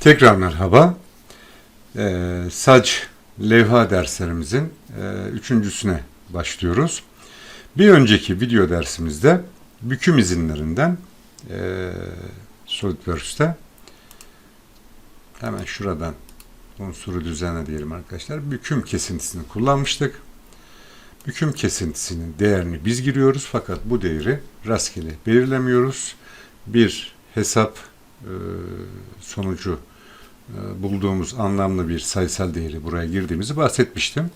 Tekrar merhaba. Ee, sac levha derslerimizin e, üçüncüsüne başlıyoruz. Bir önceki video dersimizde büküm izinlerinden e, SolidWorks'te hemen şuradan unsuru düzenle diyelim arkadaşlar. Büküm kesintisini kullanmıştık. Büküm kesintisinin değerini biz giriyoruz fakat bu değeri rastgele belirlemiyoruz. Bir hesap e, sonucu bulduğumuz anlamlı bir sayısal değeri buraya girdiğimizi bahsetmiştim.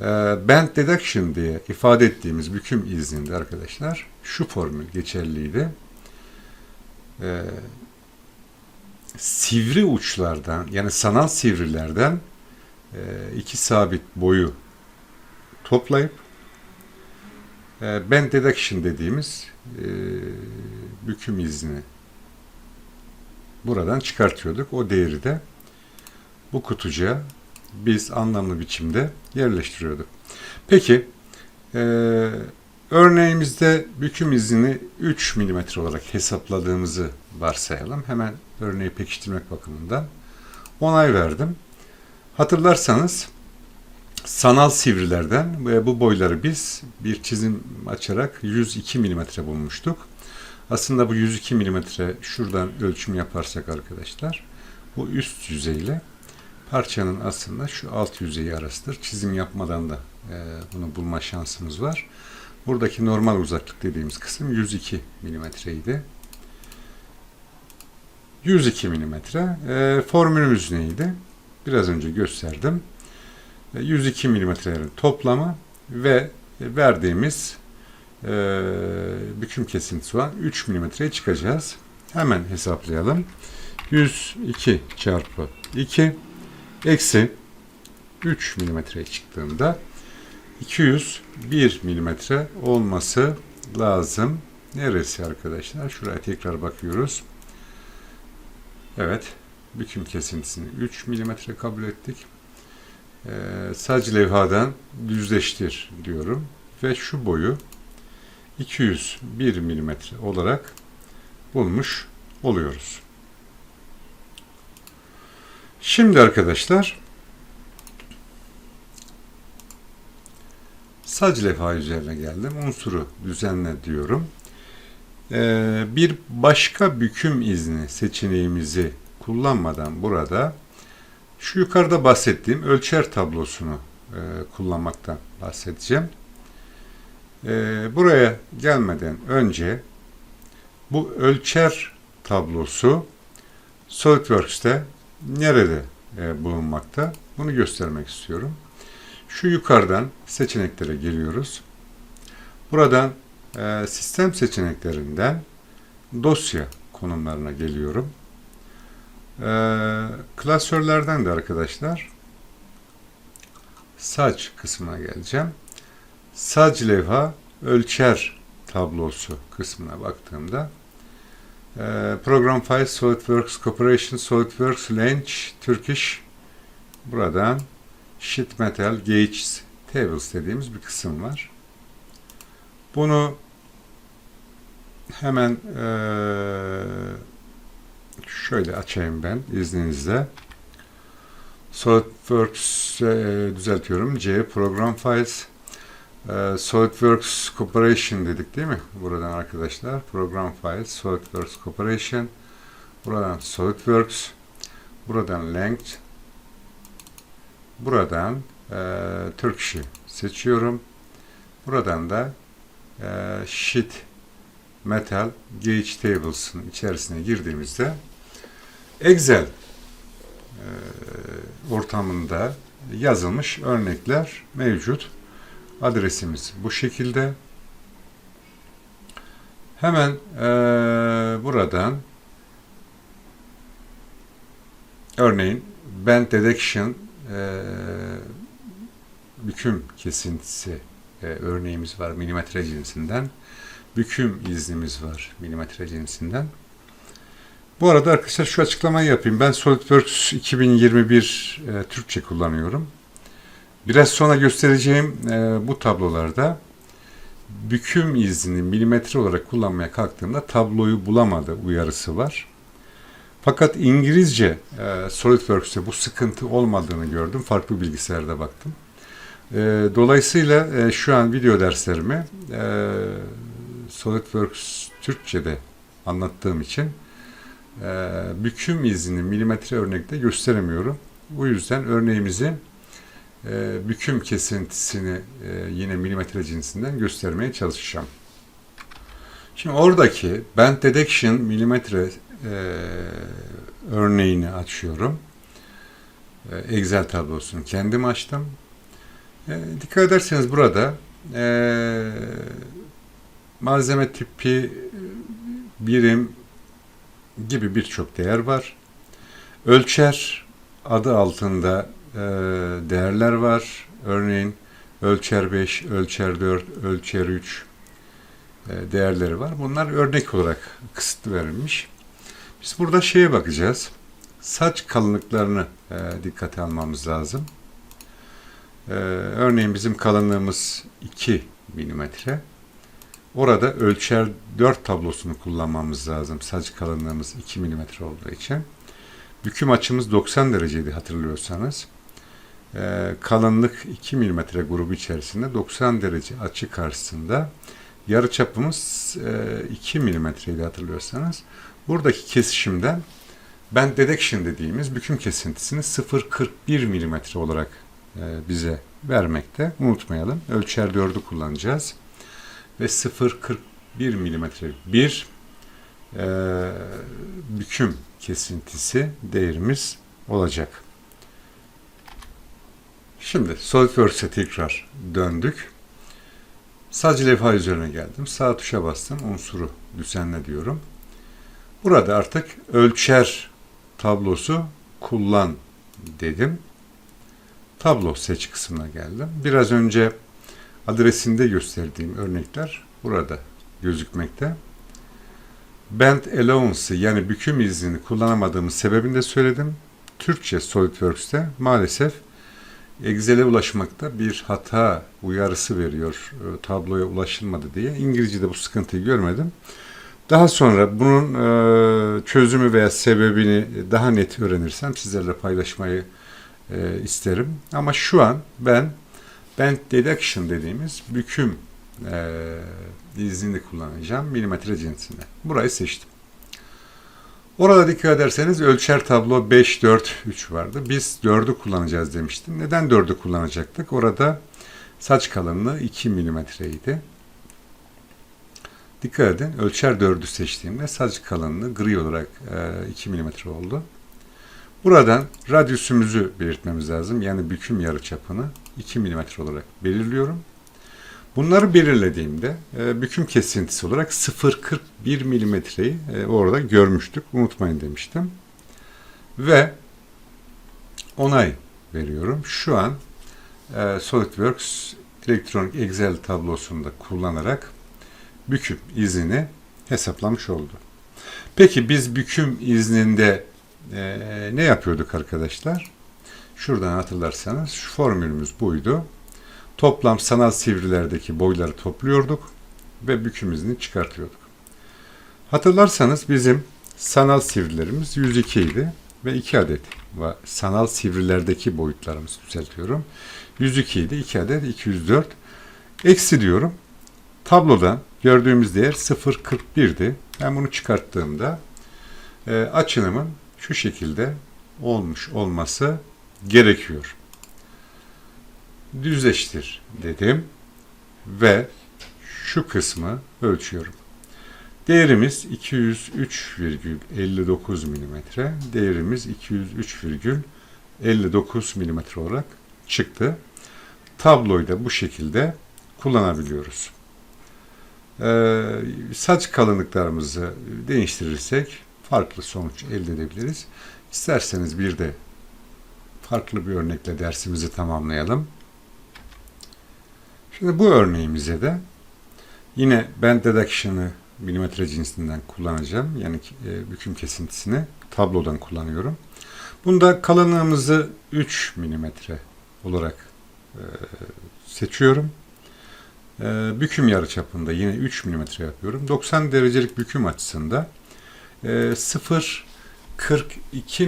E, Band deduction diye ifade ettiğimiz büküm izninde arkadaşlar şu formül geçerliydi. E, Sivri uçlardan yani sanal sivrilerden e, iki sabit boyu toplayıp e, band deduction dediğimiz e, büküm izni buradan çıkartıyorduk. O değeri de bu kutucuğa biz anlamlı biçimde yerleştiriyorduk. Peki e, örneğimizde büküm iznini 3 mm olarak hesapladığımızı varsayalım. Hemen örneği pekiştirmek bakımından onay verdim. Hatırlarsanız sanal sivrilerden ve bu boyları biz bir çizim açarak 102 mm bulmuştuk. Aslında bu 102 mm şuradan ölçüm yaparsak arkadaşlar bu üst yüzeyle parçanın aslında şu alt yüzeyi arasıdır. Çizim yapmadan da e, bunu bulma şansımız var. Buradaki normal uzaklık dediğimiz kısım 102 mm idi. 102 mm. E, formülümüz neydi? Biraz önce gösterdim. E, 102 mm'lerin toplamı ve verdiğimiz e, büküm kesintisi olan 3 mm'ye çıkacağız. Hemen hesaplayalım. 102 çarpı 2 eksi 3 mm'ye çıktığında 201 mm olması lazım. Neresi arkadaşlar? Şuraya tekrar bakıyoruz. Evet. Büküm kesintisini 3 mm kabul ettik. Ee, sac levhadan düzleştir diyorum. Ve şu boyu 201 mm olarak bulmuş oluyoruz. Şimdi arkadaşlar sac levha üzerine geldim. Unsuru düzenle diyorum. Ee, bir başka büküm izni seçeneğimizi kullanmadan burada şu yukarıda bahsettiğim ölçer tablosunu e, kullanmaktan bahsedeceğim. E, buraya gelmeden önce bu ölçer tablosu SolidWorks'te nerede e, bulunmakta? Bunu göstermek istiyorum. Şu yukarıdan seçeneklere geliyoruz. Buradan e, sistem seçeneklerinden dosya konumlarına geliyorum. E, klasörlerden de arkadaşlar saç kısmına geleceğim. Sac levha ölçer tablosu kısmına baktığımda e, Program File SolidWorks Corporation SolidWorks Launch Turkish buradan Sheet Metal Gauges Tables dediğimiz bir kısım var. Bunu hemen e, şöyle açayım ben izninizle. SolidWorks e, düzeltiyorum. C Program Files e, SolidWorks Corporation dedik değil mi? Buradan arkadaşlar. Program Files SolidWorks Corporation. Buradan SolidWorks. Buradan Length. Buradan e, Turkish'i seçiyorum. Buradan da e, Sheet Metal Gauge Tables'ın içerisine girdiğimizde Excel e, ortamında yazılmış örnekler mevcut. Adresimiz bu şekilde. Hemen e, buradan örneğin Band Detection e, büküm kesintisi e, örneğimiz var milimetre cinsinden. Büküm iznimiz var milimetre cinsinden. Bu arada arkadaşlar şu açıklamayı yapayım. Ben SolidWorks 2021 e, Türkçe kullanıyorum. Biraz sonra göstereceğim e, bu tablolarda büküm iznini milimetre olarak kullanmaya kalktığımda tabloyu bulamadı uyarısı var. Fakat İngilizce e, SolidWorks'te bu sıkıntı olmadığını gördüm. Farklı bilgisayarda baktım. E, dolayısıyla e, şu an video derslerimi e, SolidWorks Türkçe'de anlattığım için e, büküm izini milimetre örnekte gösteremiyorum. Bu yüzden örneğimizi e, büküm kesintisini e, yine milimetre cinsinden göstermeye çalışacağım. Şimdi oradaki bend detection milimetre e, örneğini açıyorum. E, Excel tablosunu kendim açtım. E, dikkat ederseniz burada e, malzeme tipi, birim gibi birçok değer var. Ölçer adı altında değerler var. Örneğin ölçer 5, ölçer 4, ölçer 3 e, değerleri var. Bunlar örnek olarak kısıtlı verilmiş. Biz burada şeye bakacağız. Saç kalınlıklarını e, dikkate almamız lazım. E, örneğin bizim kalınlığımız 2 milimetre. Orada ölçer 4 tablosunu kullanmamız lazım. Saç kalınlığımız 2 milimetre olduğu için. Büküm açımız 90 dereceydi hatırlıyorsanız. E, kalınlık 2 milimetre grubu içerisinde 90 derece açı karşısında yarı çapımız e, 2 milimetreydi hatırlıyorsanız. Buradaki kesişimden bend detection dediğimiz büküm kesintisini 0.41 milimetre olarak e, bize vermekte. Unutmayalım. Ölçer 4'ü kullanacağız. Ve 0.41 milimetre bir e, büküm kesintisi değerimiz olacak. Şimdi SolidWorks'e tekrar döndük. Sadece levha üzerine geldim. Sağ tuşa bastım. Unsuru düzenle diyorum. Burada artık ölçer tablosu kullan dedim. Tablo seç kısmına geldim. Biraz önce adresinde gösterdiğim örnekler burada gözükmekte. Bend allowance'ı yani büküm iznini kullanamadığımız sebebini de söyledim. Türkçe SolidWorks'te maalesef Excel'e ulaşmakta bir hata uyarısı veriyor e, tabloya ulaşılmadı diye. İngilizce'de bu sıkıntıyı görmedim. Daha sonra bunun e, çözümü veya sebebini daha net öğrenirsem sizlerle paylaşmayı e, isterim. Ama şu an ben bend deduction dediğimiz büküm iznini kullanacağım milimetre cinsinde. Burayı seçtim. Orada dikkat ederseniz ölçer tablo 5, 4, 3 vardı. Biz 4'ü kullanacağız demiştim. Neden 4'ü kullanacaktık? Orada saç kalınlığı 2 milimetreydi. Dikkat edin ölçer 4'ü seçtiğimde saç kalınlığı gri olarak 2 milimetre oldu. Buradan radyüsümüzü belirtmemiz lazım. Yani büküm yarıçapını 2 milimetre olarak belirliyorum. Bunları belirlediğimde e, büküm kesintisi olarak 0.41 milimetreyi e, orada görmüştük. Unutmayın demiştim. Ve onay veriyorum. Şu an e, SolidWorks elektronik Excel tablosunda kullanarak büküm izini hesaplamış oldu. Peki biz büküm izninde e, ne yapıyorduk arkadaşlar? Şuradan hatırlarsanız şu formülümüz buydu. Toplam sanal sivrilerdeki boyları topluyorduk ve büküm izni çıkartıyorduk. Hatırlarsanız bizim sanal sivrilerimiz 102 idi ve 2 adet var. Sanal sivrilerdeki boyutlarımızı düzeltiyorum. 102 idi, 2 adet 204. Eksi diyorum. Tablodan gördüğümüz değer 0.41'di. Ben bunu çıkarttığımda e, açınımın şu şekilde olmuş olması gerekiyor düzleştir dedim ve şu kısmı ölçüyorum. Değerimiz 203,59 mm. Değerimiz 203,59 mm olarak çıktı. Tabloyu da bu şekilde kullanabiliyoruz. Ee, saç kalınlıklarımızı değiştirirsek farklı sonuç elde edebiliriz. İsterseniz bir de farklı bir örnekle dersimizi tamamlayalım. Şimdi bu örneğimize de yine bend deduction'ı milimetre cinsinden kullanacağım. Yani e, büküm kesintisini tablodan kullanıyorum. Bunda kalınlığımızı 3 milimetre olarak e, seçiyorum. E, büküm yarıçapında yine 3 milimetre yapıyorum. 90 derecelik büküm açısında e, 0 42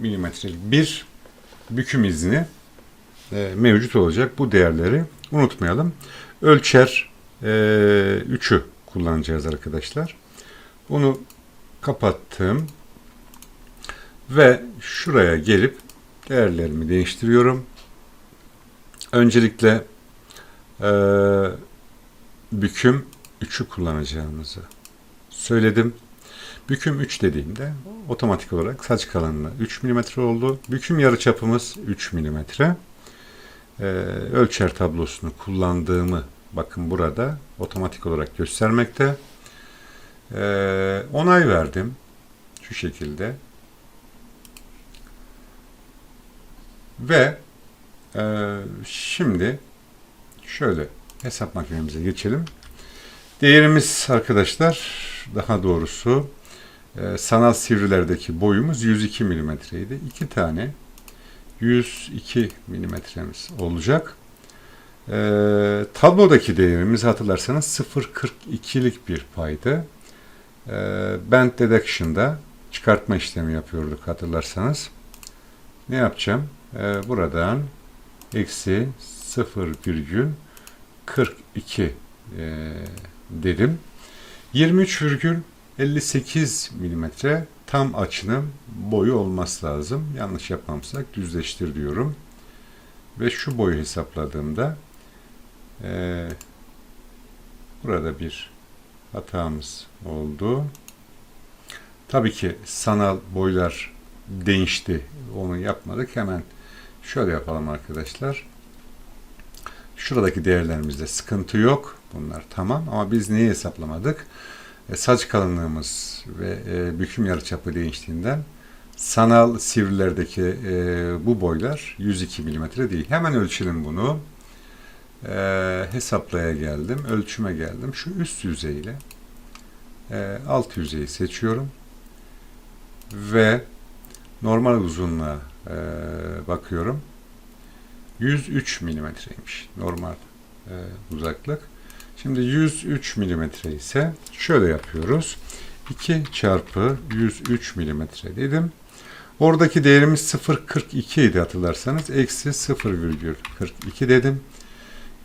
milimetrelik bir büküm izni mevcut olacak. Bu değerleri unutmayalım. Ölçer 3'ü kullanacağız arkadaşlar. Bunu kapattım. Ve şuraya gelip değerlerimi değiştiriyorum. Öncelikle e, büküm 3'ü kullanacağımızı söyledim. Büküm 3 dediğimde otomatik olarak saç kalınlığı 3 mm oldu. Büküm yarıçapımız 3 mm. Ee, ölçer tablosunu kullandığımı bakın burada otomatik olarak göstermekte. Ee, onay verdim. Şu şekilde. Ve e, şimdi şöyle hesap makinemize geçelim. Değerimiz arkadaşlar daha doğrusu e, sanal sivrilerdeki boyumuz 102 milimetreydi. İki tane 102 milimetremiz olacak. E, tablodaki değerimiz hatırlarsanız 0.42'lik bir paydı. E, band deduction'da çıkartma işlemi yapıyorduk hatırlarsanız. Ne yapacağım? E, buradan eksi 0,42 e, dedim. 23,58 milimetre tam açının boyu olması lazım. Yanlış yapmamsak düzleştir diyorum. Ve şu boyu hesapladığımda e, burada bir hatamız oldu. Tabii ki sanal boylar değişti. Onu yapmadık. Hemen şöyle yapalım arkadaşlar. Şuradaki değerlerimizde sıkıntı yok. Bunlar tamam ama biz neyi hesaplamadık? E, saç kalınlığımız ve e, büküm yarıçapı değiştiğinden sanal sivrilerdeki e, bu boylar 102 mm değil. Hemen ölçelim bunu. E, hesaplaya geldim. Ölçüme geldim. Şu üst yüzeyle e, alt yüzeyi seçiyorum. Ve normal uzunluğa e, bakıyorum. 103 milimetreymiş normal e, uzaklık. Şimdi 103 milimetre ise şöyle yapıyoruz. 2 çarpı 103 milimetre dedim. Oradaki değerimiz 0.42 idi hatırlarsanız. Eksi 0,42 dedim.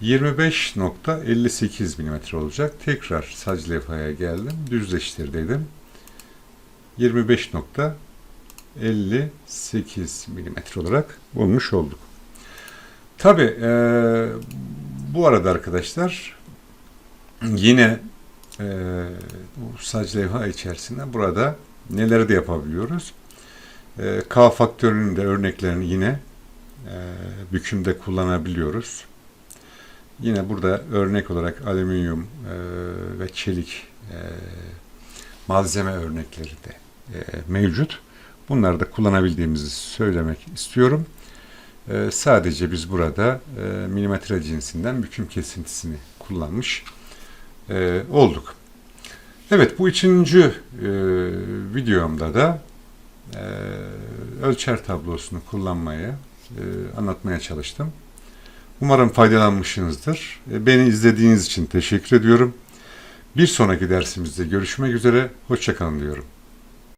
25.58 milimetre olacak. Tekrar sac levhaya geldim. Düzleştir dedim. 25.58 milimetre olarak bulmuş olduk. Tabi e, bu arada arkadaşlar yine e, bu sac levha içerisinde burada neleri de yapabiliyoruz. E, K faktörünün de örneklerini yine e, bükümde kullanabiliyoruz. Yine burada örnek olarak alüminyum e, ve çelik e, malzeme örnekleri de e, mevcut. Bunları da kullanabildiğimizi söylemek istiyorum. E, sadece biz burada e, milimetre cinsinden büküm kesintisini kullanmış e, olduk. Evet bu üçüncü e, videomda da e, ölçer tablosunu kullanmaya, e, anlatmaya çalıştım. Umarım faydalanmışsınızdır. E, beni izlediğiniz için teşekkür ediyorum. Bir sonraki dersimizde görüşmek üzere. Hoşçakalın diyorum.